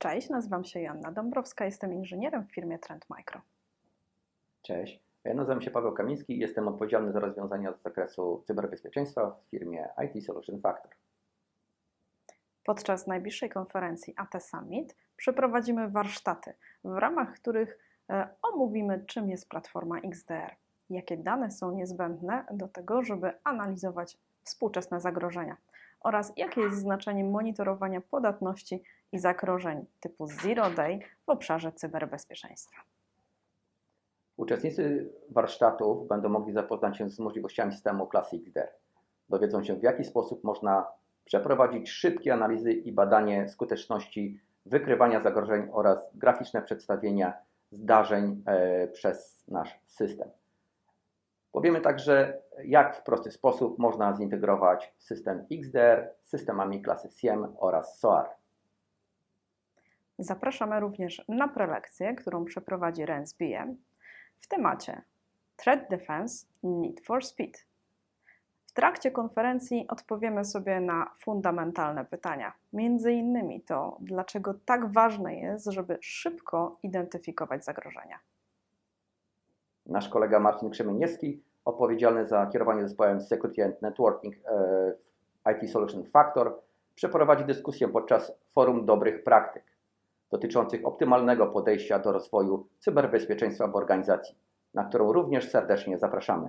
Cześć, nazywam się Joanna Dąbrowska, jestem inżynierem w firmie Trend Micro. Cześć, ja nazywam się Paweł Kamiński i jestem odpowiedzialny za rozwiązania z zakresu cyberbezpieczeństwa w firmie IT Solution Factor. Podczas najbliższej konferencji AT Summit przeprowadzimy warsztaty, w ramach których e, omówimy, czym jest platforma XDR, jakie dane są niezbędne do tego, żeby analizować współczesne zagrożenia oraz jakie jest znaczenie monitorowania podatności i zagrożeń typu Zero Day w obszarze cyberbezpieczeństwa. Uczestnicy warsztatów będą mogli zapoznać się z możliwościami systemu klasy XDR. Dowiedzą się, w jaki sposób można przeprowadzić szybkie analizy i badanie skuteczności wykrywania zagrożeń oraz graficzne przedstawienia zdarzeń e, przez nasz system. Powiemy także, jak w prosty sposób można zintegrować system XDR z systemami klasy SIEM oraz SOAR. Zapraszamy również na prelekcję, którą przeprowadzi Renz BM w temacie Threat Defense Need for Speed. W trakcie konferencji odpowiemy sobie na fundamentalne pytania. Między innymi to, dlaczego tak ważne jest, żeby szybko identyfikować zagrożenia. Nasz kolega Marcin Krzemieniewski, odpowiedzialny za kierowanie zespołem Security and Networking e, IT Solution Factor, przeprowadzi dyskusję podczas forum dobrych praktyk dotyczących optymalnego podejścia do rozwoju cyberbezpieczeństwa w organizacji, na którą również serdecznie zapraszamy.